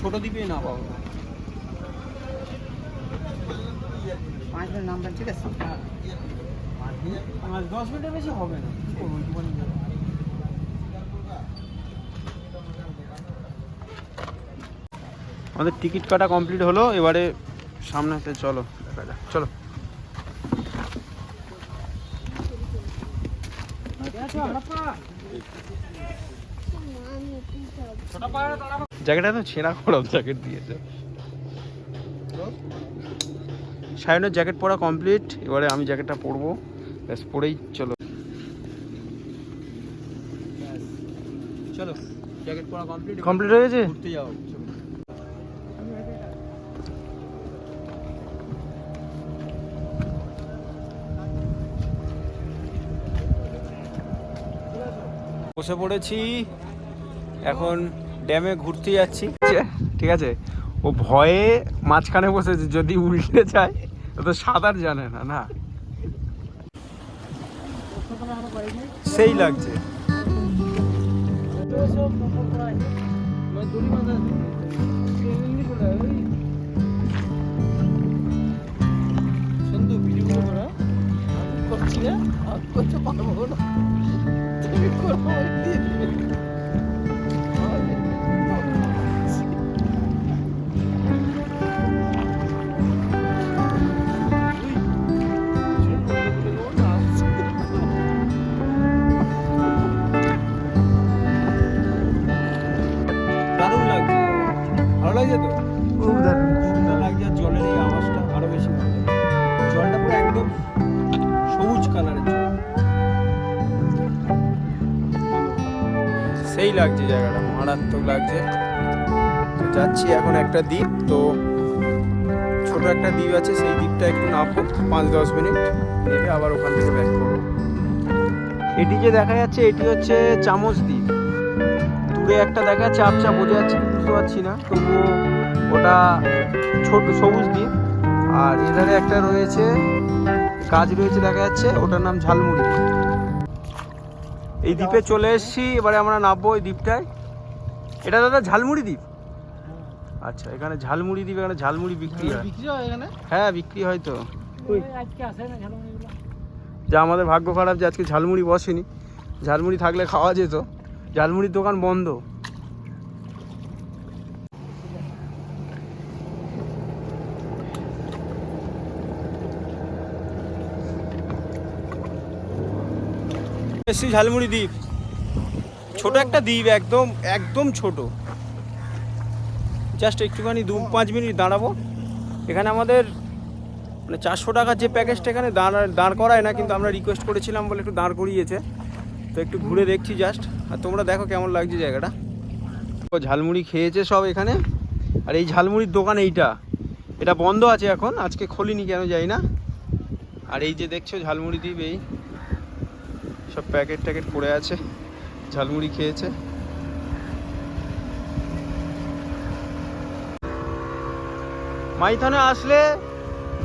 ছোট দ্বীপে না পাবো পাঁচ মিনিট নামবেন ঠিক আছে? পাঁচ দশ মিনিটের বেশি হবে না। কি করব একটুখানি আমাদের টিকিট কাটা কমপ্লিট হলো এবারে সামনে হাতে চলো দেখা যাক চলো। জ্যাকেটটা তো ছেঁড়া গরম জ্যাকেট দিয়েছে। সায়নের জ্যাকেট পরা কমপ্লিট এবারে আমি জ্যাকেটটা পরবো। ব্যাস পরেই চলো। চলো জ্যাকেট পরা কমপ্লিট কমপ্লিট হয়ে গেছে? ঘুরতে যাও বসে পড়েছি। এখন ড্যামে ঘুরতে যাচ্ছি। ঠিক আছে? ও ভয়ে মাঝখানে বসেছে যদি উল্টে যায় তো সাঁতার জানে না না? সেই লাগছে। করছি করতে পারব না। ভালো লাগছে তো খুব দারুণ। সুন্দর লাগছে আর জলের এই আওয়াজটা আরও বেশি ভালো জলটা পুরো একদম সবুজ কালারের জল। সেই লাগছে জায়গাটা মারাত্মক লাগছে। তো যাচ্ছি এখন একটা দ্বীপ তো ছোট একটা দ্বীপ আছে সেই দ্বীপটা একটু নামবো পাঁচ দশ মিনিট নেবে আবার ওখান থেকে ব্যাক করব। এটি যে দেখা যাচ্ছে এটি হচ্ছে চামচ দ্বীপ। দূরে একটা দেখা যাচ্ছে আপচা বোঝা যাচ্ছে বুঝতে পারছি না। তবুও ওটা ছোট সবুজ দ্বীপ আর এধারে একটা রয়েছে গাছ রয়েছে দেখা যাচ্ছে ওটার নাম ঝালমুড়ি। এই দ্বীপে চলে এসেছি এবারে আমরা নামবো ওই দ্বীপটায়। এটা দাদা ঝালমুড়ি দ্বীপ? আচ্ছা এখানে ঝালমুড়ি দ্বীপ এখানে ঝালমুড়ি বিক্রি হয়। এখানে? হ্যাঁ বিক্রি হয় তো। যা আমাদের ভাগ্য খারাপ যে আজকে ঝালমুড়ি বসেনি। ঝালমুড়ি থাকলে খাওয়া যেত। ঝালমুড়ির দোকান বন্ধ। ঝালমুড়ি দ্বীপ। ছোট একটা দ্বীপ, একদম একদম ছোট। জাস্ট একটুখানি দু পাঁচ মিনিট দাঁড়াবো। এখানে আমাদের মানে চারশো টাকার যে প্যাকেজটা এখানে দাঁড় দাঁড় করায় না, কিন্তু আমরা রিকোয়েস্ট করেছিলাম বলে একটু দাঁড় করিয়েছে। তো একটু ঘুরে দেখছি জাস্ট আর তোমরা দেখো কেমন লাগছে জায়গাটা। ঝালমুড়ি খেয়েছে সব এখানে। আর এই ঝালমুড়ির দোকান এইটা। এটা বন্ধ আছে এখন, আজকে খোলিনি কেন যাই না। আর এই যে দেখছ ঝালমুড়ি দ্বীপ, এই সব প্যাকেট ট্যাকেট পড়ে আছে। ঝালমুড়ি খেয়েছে। মাইথনে আসলে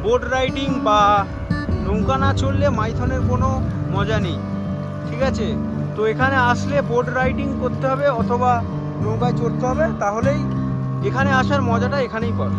বোট রাইডিং বা নৌকা না চললে মাইথনের কোনো মজা নেই। ঠিক আছে? তো এখানে আসলে বোট রাইডিং করতে হবে অথবা নৌকায় চড়তে হবে, তাহলেই এখানে আসার মজাটা এখানেই পাবে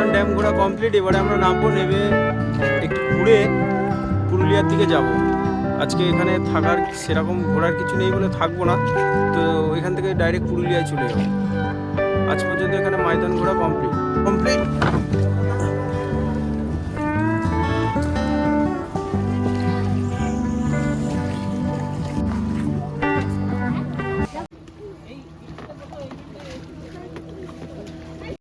মাইথন ড্যাম ঘোরা কমপ্লিট এবারে আমরা নামবো নেবে একটু ঘুরে পুরুলিয়ার দিকে যাব। আজকে এখানে থাকার সেরকম ঘোরার কিছু নেই বলে থাকব না। তো এখান থেকে ডাইরেক্ট পুরুলিয়ায় চলে যাব। আজ পর্যন্ত এখানে মাইদান ঘোরা কমপ্লিট কমপ্লিট